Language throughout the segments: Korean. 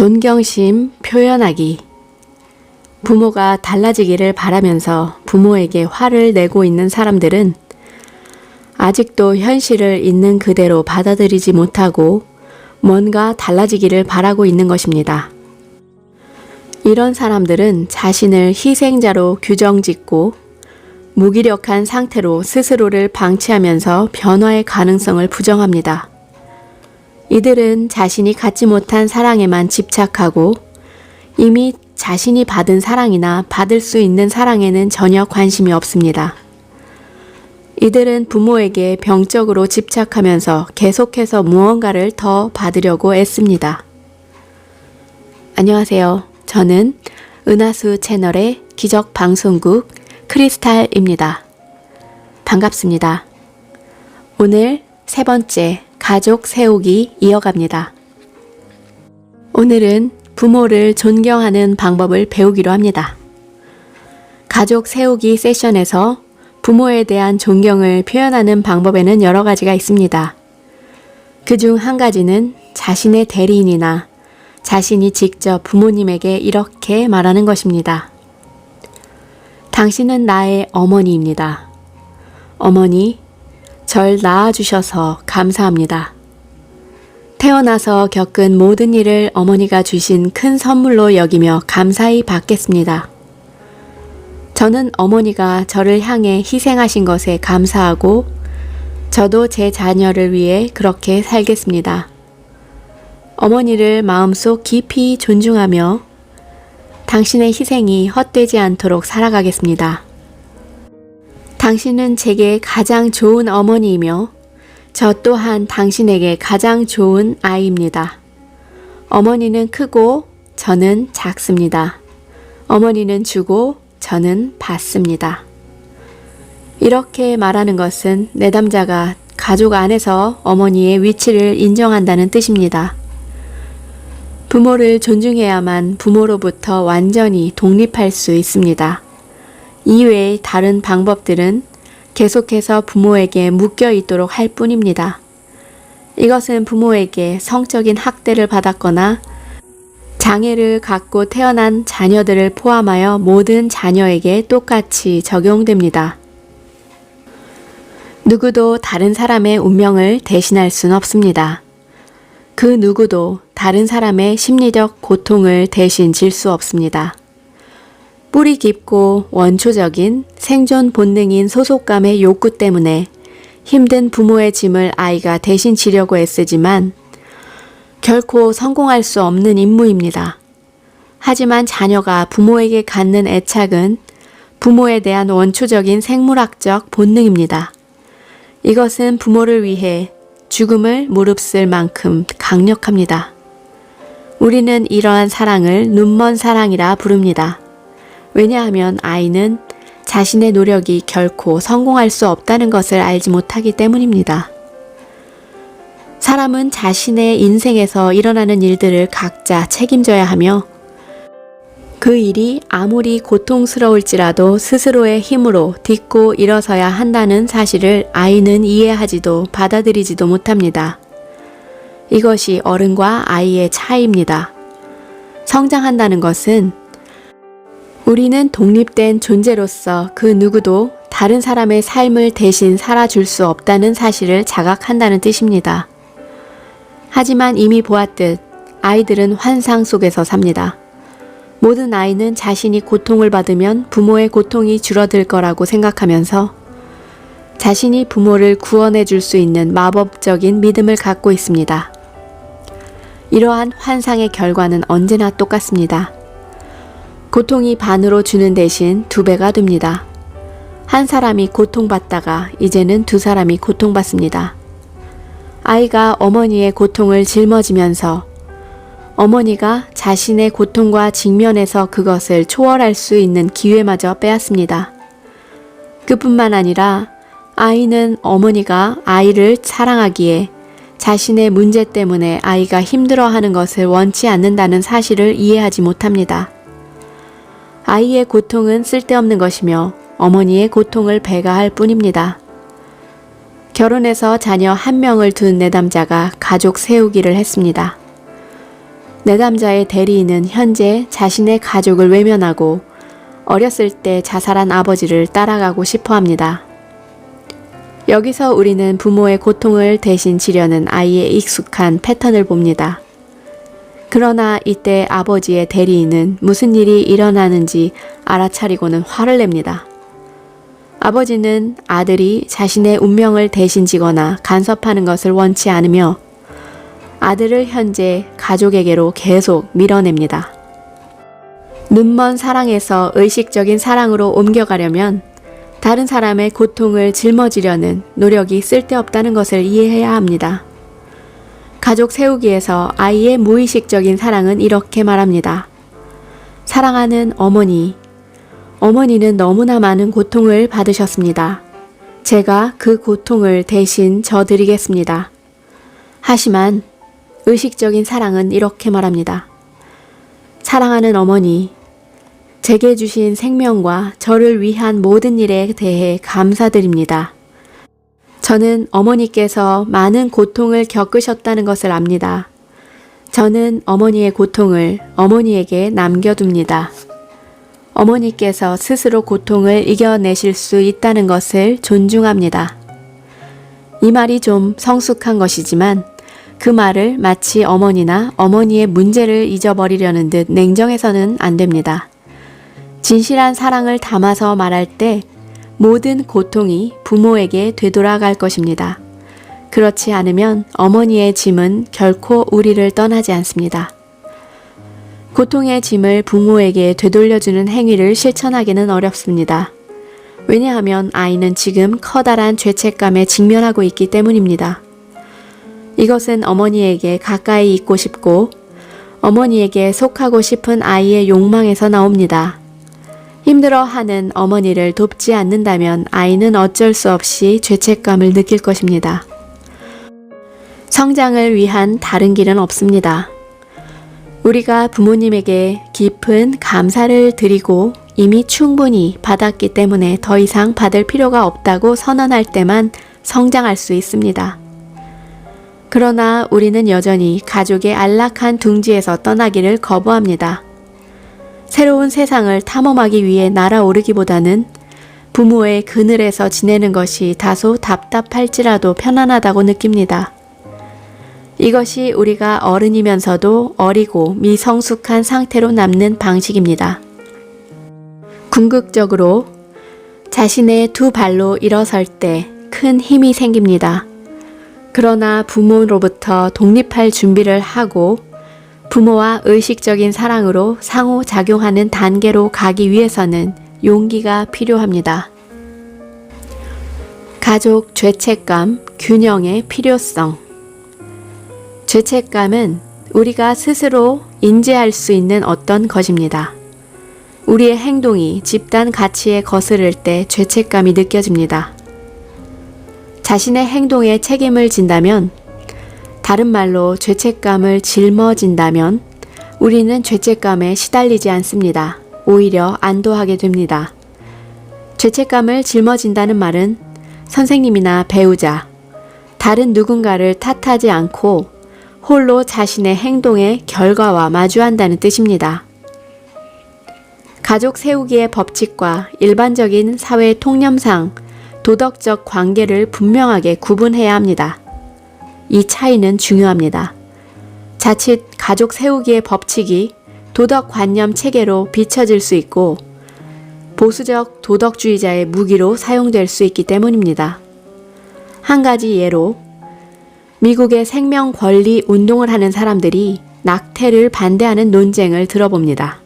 존경심 표현하기. 부모가 달라지기를 바라면서 부모에게 화를 내고 있는 사람들은 아직도 현실을 있는 그대로 받아들이지 못하고 뭔가 달라지기를 바라고 있는 것입니다. 이런 사람들은 자신을 희생자로 규정 짓고 무기력한 상태로 스스로를 방치하면서 변화의 가능성을 부정합니다. 이들은 자신이 갖지 못한 사랑에만 집착하고 이미 자신이 받은 사랑이나 받을 수 있는 사랑에는 전혀 관심이 없습니다. 이들은 부모에게 병적으로 집착하면서 계속해서 무언가를 더 받으려고 애씁니다. 안녕하세요. 저는 은하수 채널의 기적 방송국 크리스탈입니다. 반갑습니다. 오늘 세 번째 가족 세우기 이어갑니다. 오늘은 부모를 존경하는 방법을 배우기로 합니다. 가족 세우기 세션에서 부모에 대한 존경을 표현하는 방법에는 여러 가지가 있습니다. 그 중 한 가지는 자신의 대리인이나 자신이 직접 부모님에게 이렇게 말하는 것입니다. 당신은 나의 어머니입니다. 어머니, 절 낳아주셔서 감사합니다. 태어나서 겪은 모든 일을 어머니가 주신 큰 선물로 여기며 감사히 받겠습니다. 저는 어머니가 저를 향해 희생하신 것에 감사하고 저도 제 자녀를 위해 그렇게 살겠습니다. 어머니를 마음속 깊이 존중하며 당신의 희생이 헛되지 않도록 살아가겠습니다. 당신은 제게 가장 좋은 어머니이며 저 또한 당신에게 가장 좋은 아이입니다. 어머니는 크고 저는 작습니다. 어머니는 주고 저는 받습니다. 이렇게 말하는 것은 내담자가 가족 안에서 어머니의 위치를 인정한다는 뜻입니다. 부모를 존중해야만 부모로부터 완전히 독립할 수 있습니다. 이외의 다른 방법들은 계속해서 부모에게 묶여 있도록 할 뿐입니다. 이것은 부모에게 성적인 학대를 받았거나 장애를 갖고 태어난 자녀들을 포함하여 모든 자녀에게 똑같이 적용됩니다. 누구도 다른 사람의 운명을 대신할 순 없습니다. 그 누구도 다른 사람의 심리적 고통을 대신 질 수 없습니다. 뿌리 깊고 원초적인 생존 본능인 소속감의 욕구 때문에 힘든 부모의 짐을 아이가 대신 지려고 애쓰지만 결코 성공할 수 없는 임무입니다. 하지만 자녀가 부모에게 갖는 애착은 부모에 대한 원초적인 생물학적 본능입니다. 이것은 부모를 위해 죽음을 무릅쓸 만큼 강력합니다. 우리는 이러한 사랑을 눈먼 사랑이라 부릅니다. 왜냐하면 아이는 자신의 노력이 결코 성공할 수 없다는 것을 알지 못하기 때문입니다. 사람은 자신의 인생에서 일어나는 일들을 각자 책임져야 하며 그 일이 아무리 고통스러울지라도 스스로의 힘으로 딛고 일어서야 한다는 사실을 아이는 이해하지도 받아들이지도 못합니다. 이것이 어른과 아이의 차이입니다. 성장한다는 것은 우리는 독립된 존재로서 그 누구도 다른 사람의 삶을 대신 살아줄 수 없다는 사실을 자각한다는 뜻입니다. 하지만 이미 보았듯 아이들은 환상 속에서 삽니다. 모든 아이는 자신이 고통을 받으면 부모의 고통이 줄어들 거라고 생각하면서 자신이 부모를 구원해 줄 수 있는 마법적인 믿음을 갖고 있습니다. 이러한 환상의 결과는 언제나 똑같습니다. 고통이 반으로 주는 대신 두 배가 됩니다. 한 사람이 고통받다가 이제는 두 사람이 고통받습니다. 아이가 어머니의 고통을 짊어지면서 어머니가 자신의 고통과 직면해서 그것을 초월할 수 있는 기회마저 빼앗습니다. 그뿐만 아니라 아이는 어머니가 아이를 사랑하기에 자신의 문제 때문에 아이가 힘들어하는 것을 원치 않는다는 사실을 이해하지 못합니다. 아이의 고통은 쓸데없는 것이며 어머니의 고통을 배가할 뿐입니다. 결혼해서 자녀 한 명을 둔 내담자가 가족 세우기를 했습니다. 내담자의 대리인은 현재 자신의 가족을 외면하고 어렸을 때 자살한 아버지를 따라가고 싶어 합니다. 여기서 우리는 부모의 고통을 대신 지려는 아이의 익숙한 패턴을 봅니다. 그러나 이때 아버지의 대리인은 무슨 일이 일어나는지 알아차리고는 화를 냅니다. 아버지는 아들이 자신의 운명을 대신 지거나 간섭하는 것을 원치 않으며 아들을 현재 가족에게로 계속 밀어냅니다. 눈먼 사랑에서 의식적인 사랑으로 옮겨가려면 다른 사람의 고통을 짊어지려는 노력이 쓸데없다는 것을 이해해야 합니다. 가족 세우기에서 아이의 무의식적인 사랑은 이렇게 말합니다. 사랑하는 어머니, 어머니는 너무나 많은 고통을 받으셨습니다. 제가 그 고통을 대신 져드리겠습니다. 하지만 의식적인 사랑은 이렇게 말합니다. 사랑하는 어머니, 제게 주신 생명과 저를 위한 모든 일에 대해 감사드립니다. 저는 어머니께서 많은 고통을 겪으셨다는 것을 압니다. 저는 어머니의 고통을 어머니에게 남겨둡니다. 어머니께서 스스로 고통을 이겨내실 수 있다는 것을 존중합니다. 이 말이 좀 성숙한 것이지만 그 말을 마치 어머니나 어머니의 문제를 잊어버리려는 듯 냉정해서는 안 됩니다. 진실한 사랑을 담아서 말할 때 모든 고통이 부모에게 되돌아갈 것입니다. 그렇지 않으면 어머니의 짐은 결코 우리를 떠나지 않습니다. 고통의 짐을 부모에게 되돌려주는 행위를 실천하기는 어렵습니다. 왜냐하면 아이는 지금 커다란 죄책감에 직면하고 있기 때문입니다. 이것은 어머니에게 가까이 있고 싶고 어머니에게 속하고 싶은 아이의 욕망에서 나옵니다. 힘들어하는 어머니를 돕지 않는다면 아이는 어쩔 수 없이 죄책감을 느낄 것입니다. 성장을 위한 다른 길은 없습니다. 우리가 부모님에게 깊은 감사를 드리고 이미 충분히 받았기 때문에 더 이상 받을 필요가 없다고 선언할 때만 성장할 수 있습니다. 그러나 우리는 여전히 가족의 안락한 둥지에서 떠나기를 거부합니다. 새로운 세상을 탐험하기 위해 날아오르기보다는 부모의 그늘에서 지내는 것이 다소 답답할지라도 편안하다고 느낍니다. 이것이 우리가 어른이면서도 어리고 미성숙한 상태로 남는 방식입니다. 궁극적으로 자신의 두 발로 일어설 때 큰 힘이 생깁니다. 그러나 부모로부터 독립할 준비를 하고 부모와 의식적인 사랑으로 상호작용하는 단계로 가기 위해서는 용기가 필요합니다. 가족 죄책감 균형의 필요성 죄책감은 우리가 스스로 인지할 수 있는 어떤 것입니다. 우리의 행동이 집단 가치에 거스를 때 죄책감이 느껴집니다. 자신의 행동에 책임을 진다면, 다른 말로 죄책감을 짊어진다면, 우리는 죄책감에 시달리지 않습니다. 오히려 안도하게 됩니다. 죄책감을 짊어진다는 말은 선생님이나 배우자, 다른 누군가를 탓하지 않고 홀로 자신의 행동의 결과와 마주한다는 뜻입니다. 가족 세우기의 법칙과 일반적인 사회 통념상 도덕적 관계를 분명하게 구분해야 합니다. 이 차이는 중요합니다. 자칫 가족 세우기의 법칙이 도덕관념 체계로 비춰질 수 있고 보수적 도덕주의자의 무기로 사용될 수 있기 때문입니다. 한 가지 예로 미국의 생명 권리 운동을 하는 사람들이 낙태를 반대하는 논쟁을 들어봅니다.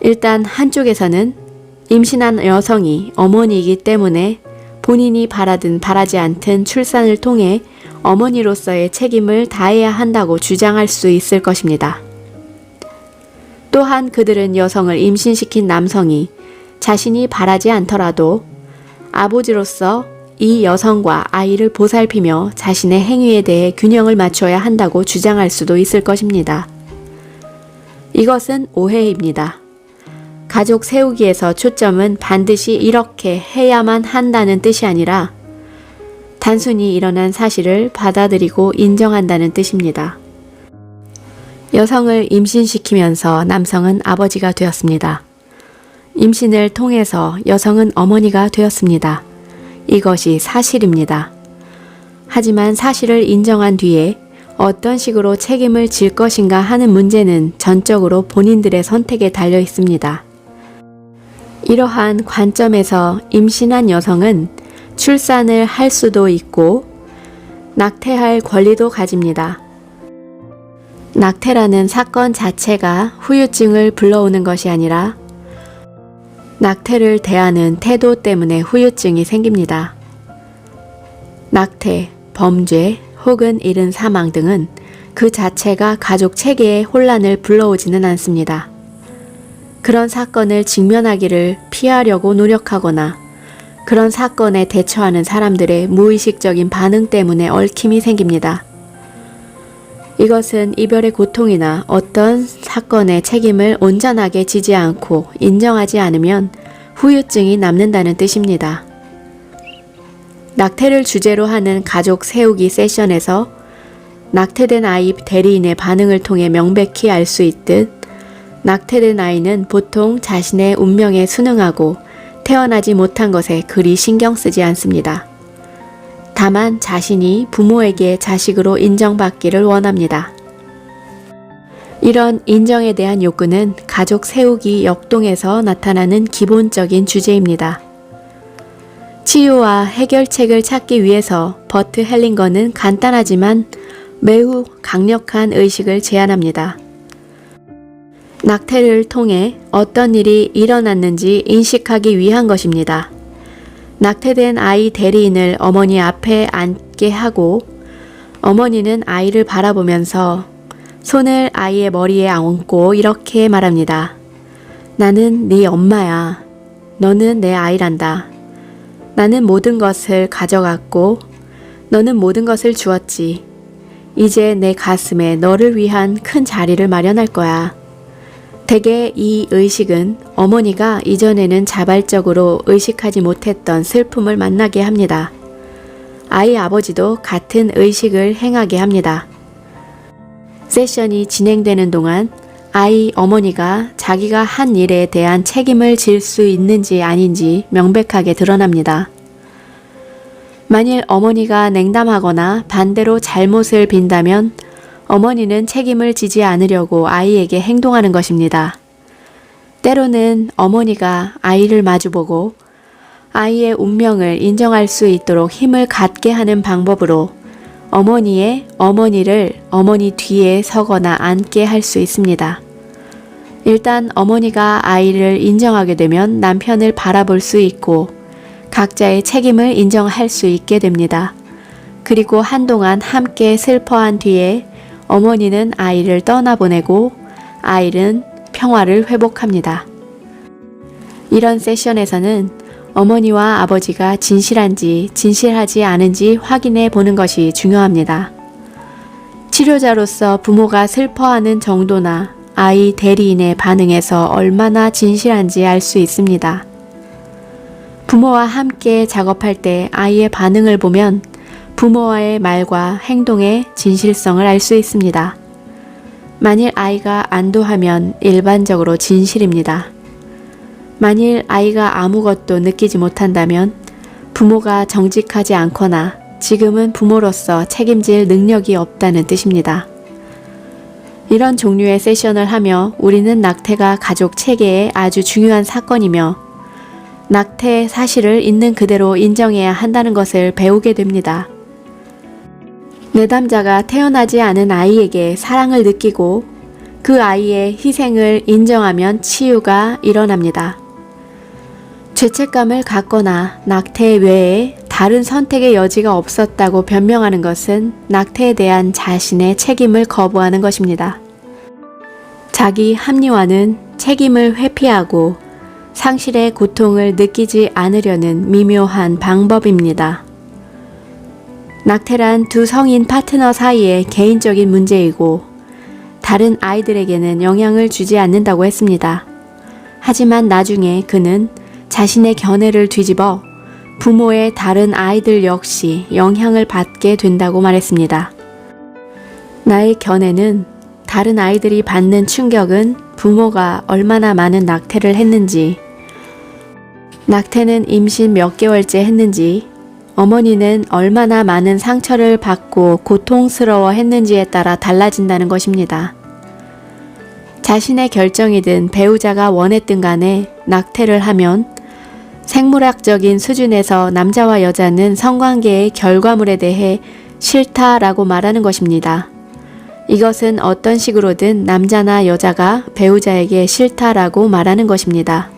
일단 한쪽에서는 임신한 여성이 어머니이기 때문에 본인이 바라든 바라지 않든 출산을 통해 어머니로서의 책임을 다해야 한다고 주장할 수 있을 것입니다. 또한 그들은 여성을 임신시킨 남성이 자신이 바라지 않더라도 아버지로서 이 여성과 아이를 보살피며 자신의 행위에 대해 균형을 맞춰야 한다고 주장할 수도 있을 것입니다. 이것은 오해입니다. 가족 세우기에서 초점은 반드시 이렇게 해야만 한다는 뜻이 아니라 단순히 일어난 사실을 받아들이고 인정한다는 뜻입니다. 여성을 임신시키면서 남성은 아버지가 되었습니다. 임신을 통해서 여성은 어머니가 되었습니다. 이것이 사실입니다. 하지만 사실을 인정한 뒤에 어떤 식으로 책임을 질 것인가 하는 문제는 전적으로 본인들의 선택에 달려 있습니다. 이러한 관점에서 임신한 여성은 출산을 할 수도 있고 낙태할 권리도 가집니다. 낙태라는 사건 자체가 후유증을 불러오는 것이 아니라 낙태를 대하는 태도 때문에 후유증이 생깁니다. 낙태, 범죄 혹은 이른 사망 등은 그 자체가 가족 체계에 혼란을 불러오지는 않습니다. 그런 사건을 직면하기를 피하려고 노력하거나 그런 사건에 대처하는 사람들의 무의식적인 반응 때문에 얽힘이 생깁니다. 이것은 이별의 고통이나 어떤 사건의 책임을 온전하게 지지 않고 인정하지 않으면 후유증이 남는다는 뜻입니다. 낙태를 주제로 하는 가족 세우기 세션에서 낙태된 아이 대리인의 반응을 통해 명백히 알 수 있듯 낙태된 아이는 보통 자신의 운명에 순응하고 태어나지 못한 것에 그리 신경 쓰지 않습니다. 다만 자신이 부모에게 자식으로 인정받기를 원합니다. 이런 인정에 대한 욕구는 가족 세우기 역동에서 나타나는 기본적인 주제입니다. 치유와 해결책을 찾기 위해서 버트 헬링거는 간단하지만 매우 강력한 의식을 제안합니다. 낙태를 통해 어떤 일이 일어났는지 인식하기 위한 것입니다. 낙태된 아이 대리인을 어머니 앞에 앉게 하고 어머니는 아이를 바라보면서 손을 아이의 머리에 얹고 이렇게 말합니다. 나는 네 엄마야. 너는 내 아이란다. 나는 모든 것을 가져갔고 너는 모든 것을 주었지. 이제 내 가슴에 너를 위한 큰 자리를 마련할 거야. 대개 이 의식은 어머니가 이전에는 자발적으로 의식하지 못했던 슬픔을 만나게 합니다. 아이 아버지도 같은 의식을 행하게 합니다. 세션이 진행되는 동안 아이 어머니가 자기가 한 일에 대한 책임을 질 수 있는지 아닌지 명백하게 드러납니다. 만일 어머니가 냉담하거나 반대로 잘못을 빈다면 어머니는 책임을 지지 않으려고 아이에게 행동하는 것입니다. 때로는 어머니가 아이를 마주보고 아이의 운명을 인정할 수 있도록 힘을 갖게 하는 방법으로 어머니의 어머니를 어머니 뒤에 서거나 앉게 할 수 있습니다. 일단 어머니가 아이를 인정하게 되면 남편을 바라볼 수 있고 각자의 책임을 인정할 수 있게 됩니다. 그리고 한동안 함께 슬퍼한 뒤에 어머니는 아이를 떠나보내고 아이는 평화를 회복합니다. 이런 세션에서는 어머니와 아버지가 진실한지 진실하지 않은지 확인해 보는 것이 중요합니다. 치료자로서 부모가 슬퍼하는 정도나 아이 대리인의 반응에서 얼마나 진실한지 알 수 있습니다. 부모와 함께 작업할 때 아이의 반응을 보면 부모와의 말과 행동의 진실성을 알 수 있습니다. 만일 아이가 안도하면 일반적으로 진실입니다. 만일 아이가 아무것도 느끼지 못한다면 부모가 정직하지 않거나 지금은 부모로서 책임질 능력이 없다는 뜻입니다. 이런 종류의 세션을 하며 우리는 낙태가 가족 체계에 아주 중요한 사건이며 낙태 사실을 있는 그대로 인정해야 한다는 것을 배우게 됩니다. 내담자가 태어나지 않은 아이에게 사랑을 느끼고 그 아이의 희생을 인정하면 치유가 일어납니다. 죄책감을 갖거나 낙태 외에 다른 선택의 여지가 없었다고 변명하는 것은 낙태에 대한 자신의 책임을 거부하는 것입니다. 자기 합리화는 책임을 회피하고 상실의 고통을 느끼지 않으려는 미묘한 방법입니다. 낙태란 두 성인 파트너 사이의 개인적인 문제이고 다른 아이들에게는 영향을 주지 않는다고 했습니다. 하지만 나중에 그는 자신의 견해를 뒤집어 부모의 다른 아이들 역시 영향을 받게 된다고 말했습니다. 나의 견해는 다른 아이들이 받는 충격은 부모가 얼마나 많은 낙태를 했는지, 낙태는 임신 몇 개월째 했는지, 어머니는 얼마나 많은 상처를 받고 고통스러워 했는지에 따라 달라진다는 것입니다. 자신의 결정이든 배우자가 원했든 간에 낙태를 하면 생물학적인 수준에서 남자와 여자는 성관계의 결과물에 대해 싫다라고 말하는 것입니다. 이것은 어떤 식으로든 남자나 여자가 배우자에게 싫다라고 말하는 것입니다.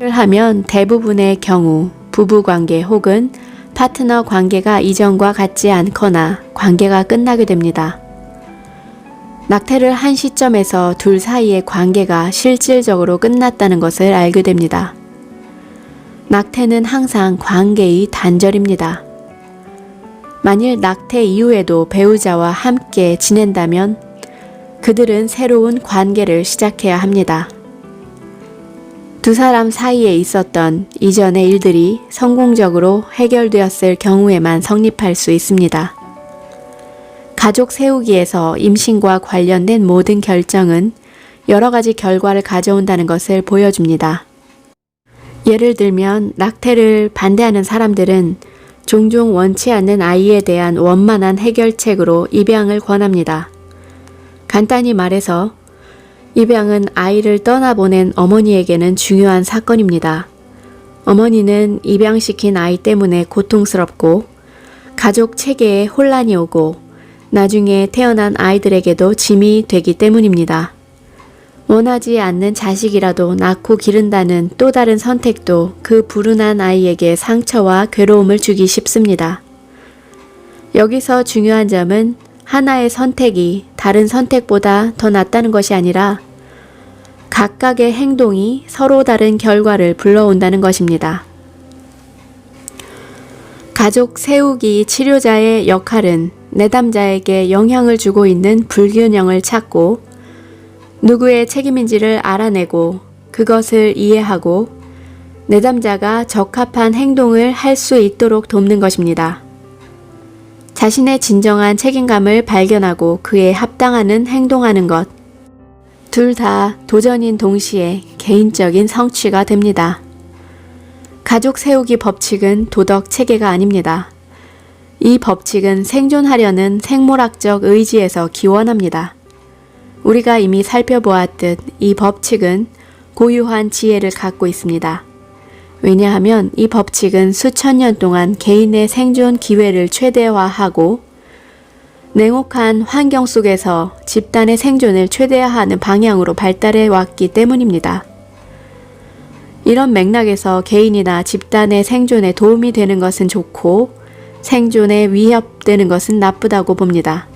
를 하면 대부분의 경우 부부 관계 혹은 파트너 관계가 이전과 같지 않거나 관계가 끝나게 됩니다. 낙태를 한 시점에서 둘 사이의 관계가 실질적으로 끝났다는 것을 알게 됩니다. 낙태는 항상 관계의 단절입니다. 만일 낙태 이후에도 배우자와 함께 지낸다면 그들은 새로운 관계를 시작해야 합니다. 두 사람 사이에 있었던 이전의 일들이 성공적으로 해결되었을 경우에만 성립할 수 있습니다. 가족 세우기에서 임신과 관련된 모든 결정은 여러 가지 결과를 가져온다는 것을 보여줍니다. 예를 들면 낙태를 반대하는 사람들은 종종 원치 않는 아이에 대한 원만한 해결책으로 입양을 권합니다. 간단히 말해서 입양은 아이를 떠나보낸 어머니에게는 중요한 사건입니다. 어머니는 입양시킨 아이 때문에 고통스럽고 가족 체계에 혼란이 오고 나중에 태어난 아이들에게도 짐이 되기 때문입니다. 원하지 않는 자식이라도 낳고 기른다는 또 다른 선택도 그 불운한 아이에게 상처와 괴로움을 주기 쉽습니다. 여기서 중요한 점은 하나의 선택이 다른 선택보다 더 낫다는 것이 아니라 각각의 행동이 서로 다른 결과를 불러온다는 것입니다. 가족 세우기 치료자의 역할은 내담자에게 영향을 주고 있는 불균형을 찾고 누구의 책임인지를 알아내고 그것을 이해하고 내담자가 적합한 행동을 할 수 있도록 돕는 것입니다. 자신의 진정한 책임감을 발견하고 그에 합당하는 행동하는 것. 둘 다 도전인 동시에 개인적인 성취가 됩니다. 가족 세우기 법칙은 도덕 체계가 아닙니다. 이 법칙은 생존하려는 생물학적 의지에서 기원합니다. 우리가 이미 살펴보았듯 이 법칙은 고유한 지혜를 갖고 있습니다. 왜냐하면 이 법칙은 수천 년 동안 개인의 생존 기회를 최대화하고 냉혹한 환경 속에서 집단의 생존을 최대화하는 방향으로 발달해 왔기 때문입니다. 이런 맥락에서 개인이나 집단의 생존에 도움이 되는 것은 좋고 생존에 위협되는 것은 나쁘다고 봅니다.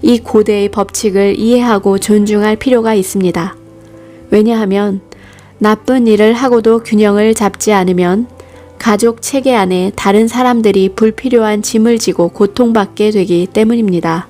이 고대의 법칙을 이해하고 존중할 필요가 있습니다. 왜냐하면 나쁜 일을 하고도 균형을 잡지 않으면 가족 체계 안에 다른 사람들이 불필요한 짐을 지고 고통받게 되기 때문입니다.